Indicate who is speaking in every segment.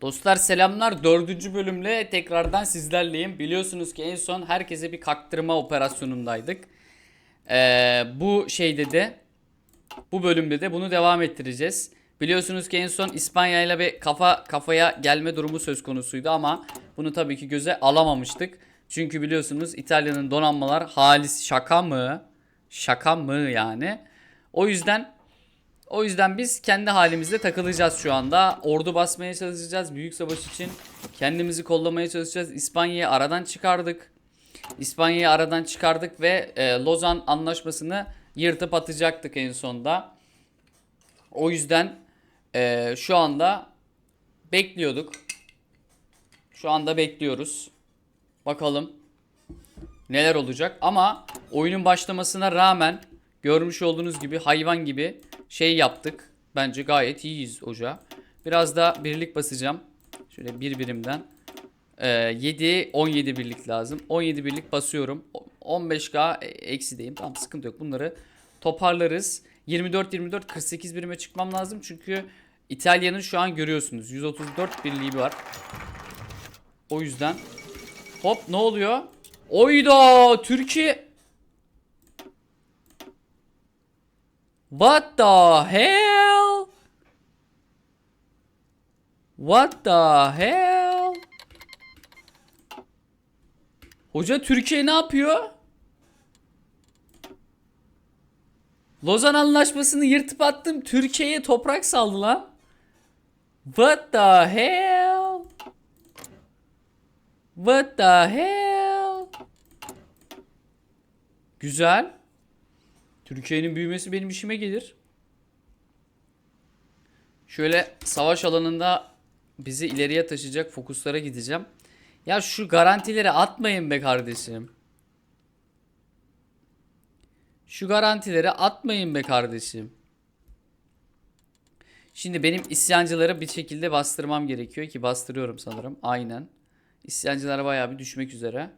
Speaker 1: Dostlar selamlar. Dördüncü bölümle tekrardan sizlerleyim. Biliyorsunuz ki en son herkese bir kaktırma operasyonundaydık. Ee, bu şeyde de bu bölümde de bunu devam ettireceğiz. Biliyorsunuz ki en son İspanya ile bir kafa kafaya gelme durumu söz konusuydu ama bunu tabii ki göze alamamıştık. Çünkü biliyorsunuz İtalya'nın donanmalar halis şaka mı? Şaka mı yani? O yüzden o yüzden biz kendi halimizde takılacağız şu anda. Ordu basmaya çalışacağız büyük savaş için. Kendimizi kollamaya çalışacağız. İspanya'yı aradan çıkardık. İspanya'yı aradan çıkardık ve e, Lozan anlaşmasını yırtıp atacaktık en sonda. O yüzden e, şu anda bekliyorduk. Şu anda bekliyoruz. Bakalım neler olacak. Ama oyunun başlamasına rağmen görmüş olduğunuz gibi hayvan gibi şey yaptık. Bence gayet iyiyiz hoca. Biraz da birlik basacağım. Şöyle bir birimden. Ee, 7 17 birlik lazım. 17 birlik basıyorum. O- 15k eksideyim. Tamam sıkıntı yok. Bunları toparlarız. 24 24 48 birime çıkmam lazım. Çünkü İtalya'nın şu an görüyorsunuz 134 birliği var. O yüzden hop ne oluyor? Oyda Türkiye What the hell? What the hell? Hoca Türkiye ne yapıyor? Lozan Anlaşması'nı yırtıp attım. Türkiye'ye toprak saldı lan. What the hell? What the hell? Güzel. Türkiye'nin büyümesi benim işime gelir. Şöyle savaş alanında bizi ileriye taşıyacak fokuslara gideceğim. Ya şu garantileri atmayın be kardeşim. Şu garantileri atmayın be kardeşim. Şimdi benim isyancıları bir şekilde bastırmam gerekiyor ki bastırıyorum sanırım. Aynen. İsyancılar bayağı bir düşmek üzere.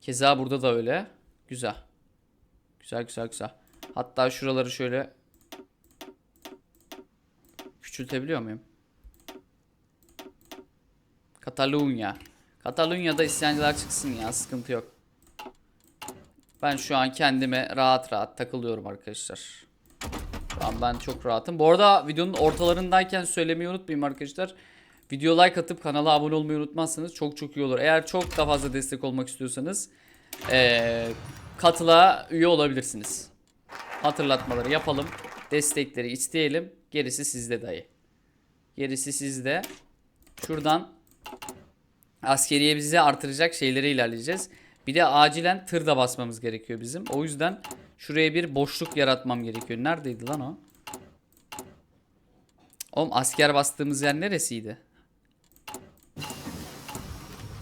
Speaker 1: Keza burada da öyle. Güzel. Güzel güzel güzel. Hatta şuraları şöyle küçültebiliyor muyum? Katalunya. Katalunya'da isyancılar çıksın ya sıkıntı yok. Ben şu an kendime rahat rahat takılıyorum arkadaşlar. Şu an ben çok rahatım. Bu arada videonun ortalarındayken söylemeyi unutmayayım arkadaşlar. Video like atıp kanala abone olmayı unutmazsanız çok çok iyi olur. Eğer çok da fazla destek olmak istiyorsanız eee katıla üye olabilirsiniz. Hatırlatmaları yapalım. Destekleri isteyelim. Gerisi sizde dayı. Gerisi sizde. Şuradan askeriye bizi artıracak şeylere ilerleyeceğiz. Bir de acilen tır da basmamız gerekiyor bizim. O yüzden şuraya bir boşluk yaratmam gerekiyor. Neredeydi lan o? Oğlum asker bastığımız yer neresiydi?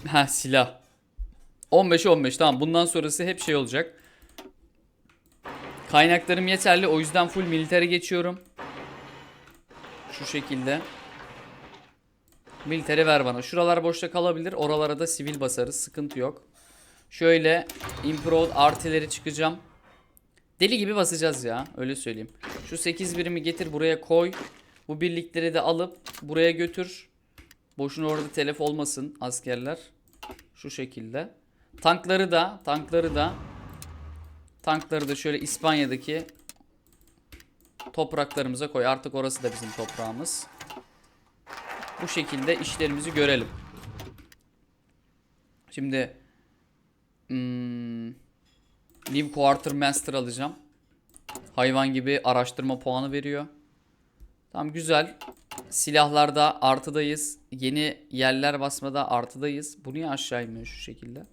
Speaker 1: Ha silah. 15'e 15 tamam bundan sonrası hep şey olacak. Kaynaklarım yeterli o yüzden full militere geçiyorum. Şu şekilde. Militere ver bana. Şuralar boşta kalabilir. Oralara da sivil basarız. Sıkıntı yok. Şöyle improved artileri çıkacağım. Deli gibi basacağız ya. Öyle söyleyeyim. Şu 8 birimi getir buraya koy. Bu birlikleri de alıp buraya götür. Boşuna orada telef olmasın askerler. Şu şekilde. Tankları da, tankları da tankları da şöyle İspanya'daki topraklarımıza koy. Artık orası da bizim toprağımız. Bu şekilde işlerimizi görelim. Şimdi hmm, New Quartermaster alacağım. Hayvan gibi araştırma puanı veriyor. Tamam güzel. Silahlarda artıdayız. Yeni yerler basmada artıdayız. Bu niye aşağı inmiyor şu şekilde?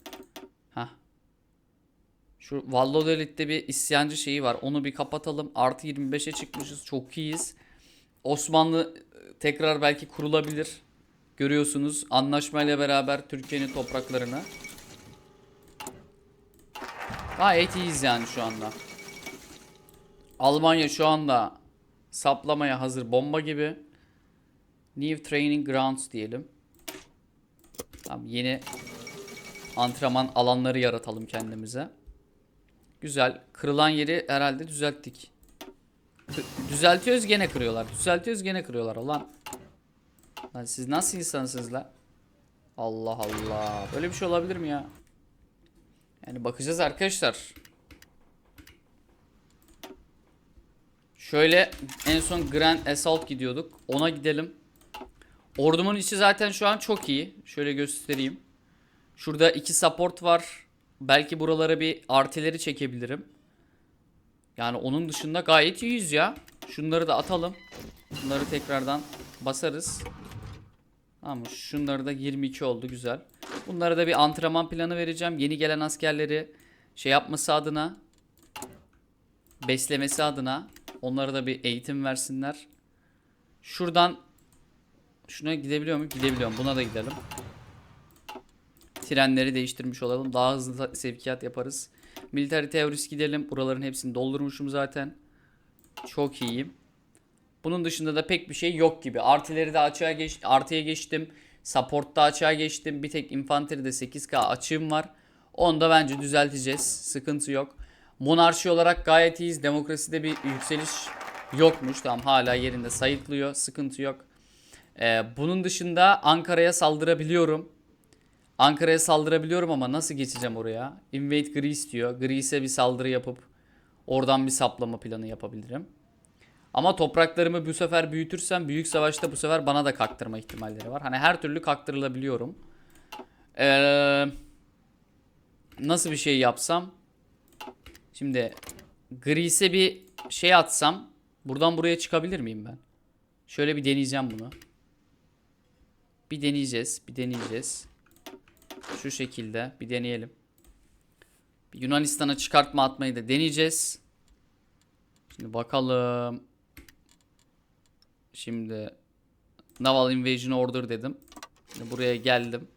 Speaker 1: Şu Valladolid'de bir isyancı şeyi var. Onu bir kapatalım. Artı 25'e çıkmışız. Çok iyiyiz. Osmanlı e, tekrar belki kurulabilir. Görüyorsunuz anlaşmayla beraber Türkiye'nin topraklarına. Gayet iyiyiz yani şu anda. Almanya şu anda saplamaya hazır bomba gibi. New Training Grounds diyelim. Tamam yeni antrenman alanları yaratalım kendimize. Güzel. Kırılan yeri herhalde düzelttik. Düzeltiyoruz gene kırıyorlar. Düzeltiyoruz gene kırıyorlar. Ulan Lan siz nasıl insansınız la? Allah Allah. Böyle bir şey olabilir mi ya? Yani bakacağız arkadaşlar. Şöyle en son Grand Assault gidiyorduk. Ona gidelim. Ordumun içi zaten şu an çok iyi. Şöyle göstereyim. Şurada iki support var. Belki buralara bir artileri çekebilirim. Yani onun dışında gayet iyiyiz ya. Şunları da atalım. Bunları tekrardan basarız. Tamam şunları da 22 oldu güzel. Bunlara da bir antrenman planı vereceğim. Yeni gelen askerleri şey yapması adına beslemesi adına onlara da bir eğitim versinler. Şuradan şuna gidebiliyor muyum? Gidebiliyorum. Buna da gidelim. Trenleri değiştirmiş olalım. Daha hızlı sevkiyat yaparız. Military teorist gidelim. Buraların hepsini doldurmuşum zaten. Çok iyiyim. Bunun dışında da pek bir şey yok gibi. Artileri de açığa geç, artıya geçtim. Support'ta açığa geçtim. Bir tek infanteride 8K açığım var. Onu da bence düzelteceğiz. Sıkıntı yok. Monarşi olarak gayet iyiyiz. Demokraside bir yükseliş yokmuş. Tamam hala yerinde sayıklıyor. Sıkıntı yok. Ee, bunun dışında Ankara'ya saldırabiliyorum. Ankara'ya saldırabiliyorum ama nasıl geçeceğim oraya? Invade Greece diyor. Greece'e bir saldırı yapıp oradan bir saplama planı yapabilirim. Ama topraklarımı bu sefer büyütürsem büyük savaşta bu sefer bana da kaktırma ihtimalleri var. Hani her türlü kaktırılabiliyorum. Ee, nasıl bir şey yapsam? Şimdi Greece'e bir şey atsam buradan buraya çıkabilir miyim ben? Şöyle bir deneyeceğim bunu. Bir deneyeceğiz. Bir deneyeceğiz. Şu şekilde bir deneyelim. Bir Yunanistan'a çıkartma atmayı da deneyeceğiz. Şimdi bakalım. Şimdi Naval Invasion Order dedim. Şimdi buraya geldim.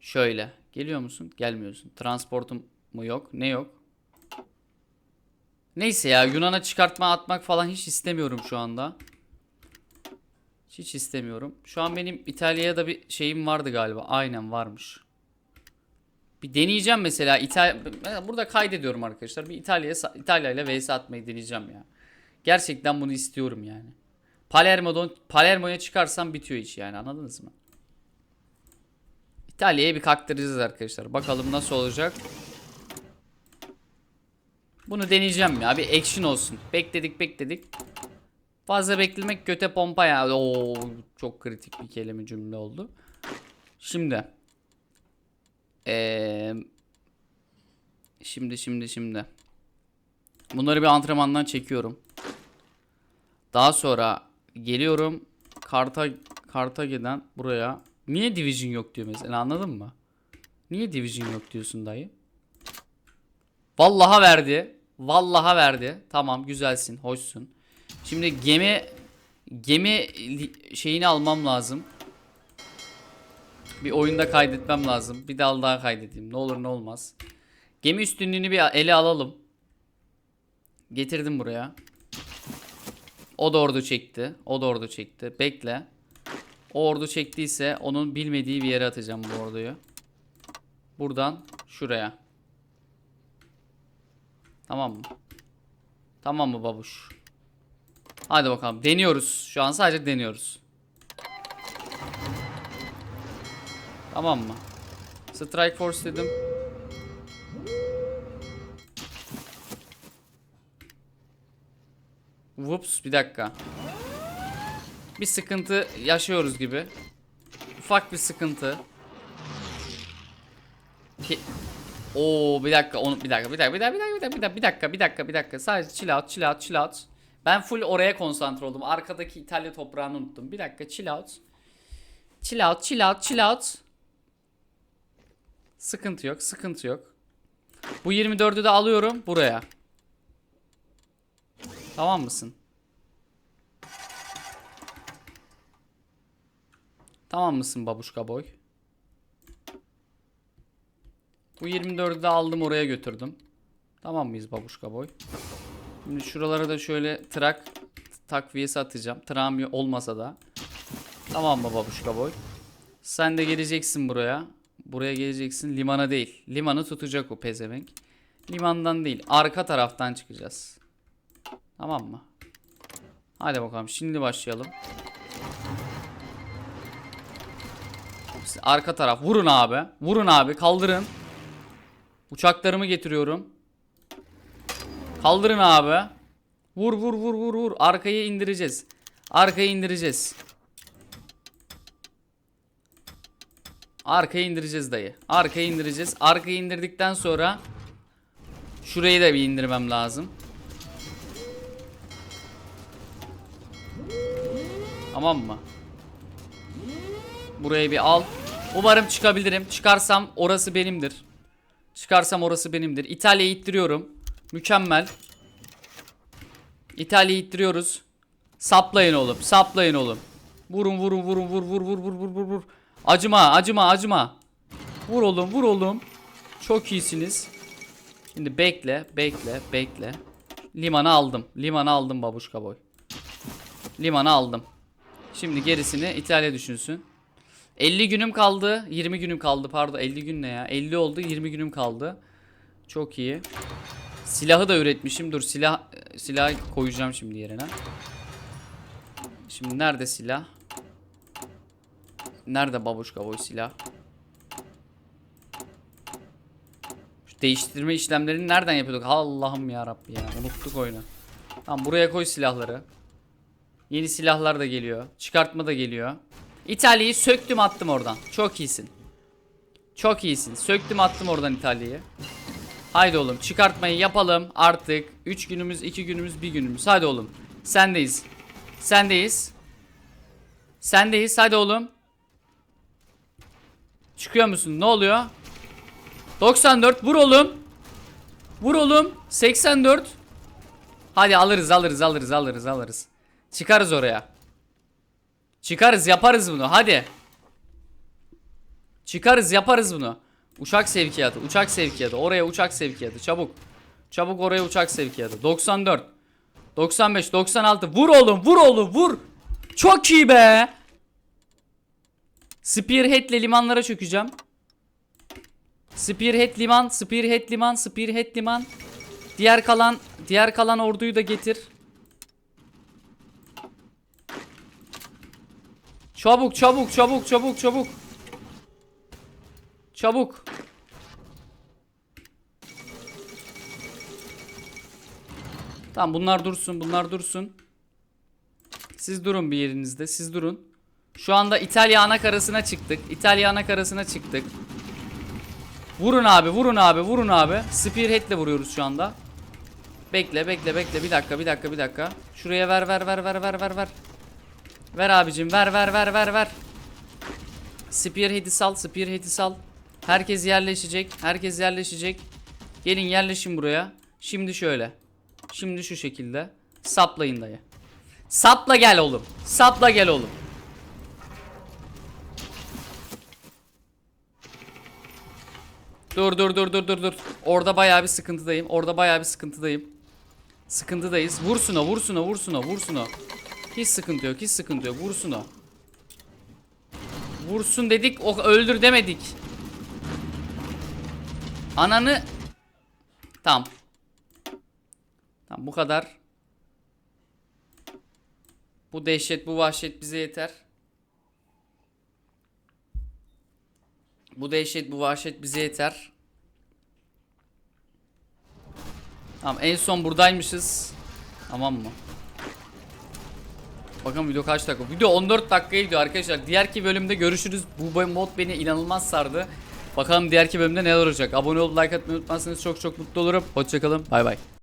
Speaker 1: Şöyle. Geliyor musun? Gelmiyorsun. Transportum mu yok? Ne yok? Neyse ya Yunan'a çıkartma atmak falan hiç istemiyorum şu anda. Hiç istemiyorum. Şu an benim İtalya'ya da bir şeyim vardı galiba. Aynen varmış. Bir deneyeceğim mesela İtalya burada kaydediyorum arkadaşlar. Bir İtalya İtalya ile vs atmayı deneyeceğim ya. Gerçekten bunu istiyorum yani. Palermo'dan Palermo'ya çıkarsam bitiyor iş yani anladınız mı? İtalya'ya bir kaktıracağız arkadaşlar. Bakalım nasıl olacak. Bunu deneyeceğim ya. Bir action olsun. Bekledik bekledik. Fazla beklemek göte pompa ya. Oo, çok kritik bir kelime cümle oldu. Şimdi. Şimdi şimdi şimdi. Bunları bir antrenmandan çekiyorum. Daha sonra geliyorum Karta Kartage'den buraya. Niye division yok diyor mesela anladın mı? Niye division yok diyorsun dayı? Vallaha verdi. Vallaha verdi. Tamam güzelsin, hoşsun. Şimdi gemi gemi şeyini almam lazım. Bir oyunda kaydetmem lazım. Bir dal daha kaydedeyim. Ne olur ne olmaz. Gemi üstünlüğünü bir ele alalım. Getirdim buraya. O da ordu çekti. O da ordu çekti. Bekle. O ordu çektiyse onun bilmediği bir yere atacağım bu orduyu. Buradan şuraya. Tamam mı? Tamam mı babuş? Hadi bakalım. Deniyoruz. Şu an sadece deniyoruz. Tamam mı? Strike Force dedim. Whoops bir dakika. Bir sıkıntı yaşıyoruz gibi. Ufak bir sıkıntı. Ki... Oo bir dakika onu bir dakika bir dakika bir dakika bir dakika bir dakika bir dakika bir dakika bir dakika sadece chill out chill out chill out. Ben full oraya konsantre oldum. Arkadaki İtalya toprağını unuttum. Bir dakika chill out. Chill out chill out chill out. Sıkıntı yok sıkıntı yok. Bu 24'ü de alıyorum buraya. Tamam mısın? Tamam mısın babuşka boy? Bu 24'ü de aldım oraya götürdüm. Tamam mıyız babuşka boy? Şimdi şuralara da şöyle trak takviyesi atacağım. Tram olmasa da. Tamam mı babuşka boy? Sen de geleceksin buraya. Buraya geleceksin. Limana değil. Limanı tutacak o pezevenk. Limandan değil. Arka taraftan çıkacağız. Tamam mı? Hadi bakalım. Şimdi başlayalım. Arka taraf. Vurun abi. Vurun abi. Kaldırın. Uçaklarımı getiriyorum. Kaldırın abi. Vur vur vur vur vur. Arkayı indireceğiz. Arkayı indireceğiz. Arkayı indireceğiz dayı. Arkayı indireceğiz. Arkayı indirdikten sonra şurayı da bir indirmem lazım. Tamam mı? Burayı bir al. Umarım çıkabilirim. Çıkarsam orası benimdir. Çıkarsam orası benimdir. İtalya'yı ittiriyorum. Mükemmel. İtalya'yı ittiriyoruz. Saplayın oğlum. Saplayın oğlum. Vurun vurun vurun vur vur vur vur vur vur vur. Acıma acıma acıma. Vur oğlum vur oğlum. Çok iyisiniz. Şimdi bekle bekle bekle. Limanı aldım. Limanı aldım babuşka boy. Limanı aldım. Şimdi gerisini İtalya düşünsün. 50 günüm kaldı. 20 günüm kaldı pardon. 50 gün ne ya? 50 oldu 20 günüm kaldı. Çok iyi. Silahı da üretmişim. Dur silah silah koyacağım şimdi yerine. Şimdi nerede silah? Nerede babuşka boy silah? Şu değiştirme işlemlerini nereden yapıyorduk? Allah'ım ya Rabbi ya. Unuttuk oyunu. Tamam buraya koy silahları. Yeni silahlar da geliyor. Çıkartma da geliyor. İtalya'yı söktüm attım oradan. Çok iyisin. Çok iyisin. Söktüm attım oradan İtalya'yı. Haydi oğlum çıkartmayı yapalım artık. 3 günümüz, 2 günümüz, 1 günümüz. Hadi oğlum. Sendeyiz. Sendeyiz. Sendeyiz. Hadi oğlum. Çıkıyor musun? Ne oluyor? 94 vur oğlum. Vur oğlum. 84. Hadi alırız alırız alırız alırız alırız. Çıkarız oraya. Çıkarız yaparız bunu hadi. Çıkarız yaparız bunu. Uçak sevkiyatı uçak sevkiyatı oraya uçak sevkiyatı çabuk. Çabuk oraya uçak sevkiyatı. 94. 95 96 vur oğlum vur oğlum vur. Çok iyi be. Spearhead'le limanlara çökeceğim. Spearhead liman, Spearhead liman, Spearhead liman. Diğer kalan diğer kalan orduyu da getir. Çabuk çabuk çabuk çabuk çabuk. Çabuk. Tamam bunlar dursun bunlar dursun. Siz durun bir yerinizde siz durun. Şu anda İtalya ana karasına çıktık. İtalya ana karasına çıktık. Vurun abi vurun abi vurun abi. Spearhead'le vuruyoruz şu anda. Bekle bekle bekle bir dakika bir dakika bir dakika. Şuraya ver ver ver ver ver ver ver. Ver abicim ver ver ver ver ver. Spearhead'i sal Spearhead'i sal. Herkes yerleşecek. Herkes yerleşecek. Gelin yerleşin buraya. Şimdi şöyle. Şimdi şu şekilde. Saplayın dayı. Sapla gel oğlum. Sapla gel oğlum. Dur dur dur dur dur dur. Orada bayağı bir sıkıntıdayım. Orada bayağı bir sıkıntıdayım. Sıkıntıdayız. Vursun o, vursun o, vursun o, vursun o. Hiç sıkıntı yok, hiç sıkıntı yok. Vursun o. Vursun dedik, o öldür demedik. Ananı Tamam. Tamam bu kadar. Bu dehşet, bu vahşet bize yeter. Bu dehşet, bu vahşet bize yeter. Tamam en son buradaymışız. Tamam mı? Bakalım video kaç dakika? Video 14 dakikaya gidiyor arkadaşlar. Diğerki bölümde görüşürüz. Bu mod beni inanılmaz sardı. Bakalım diğerki bölümde neler olacak. Abone olup like atmayı unutmazsanız çok çok mutlu olurum. Hoşçakalın. Bay bay.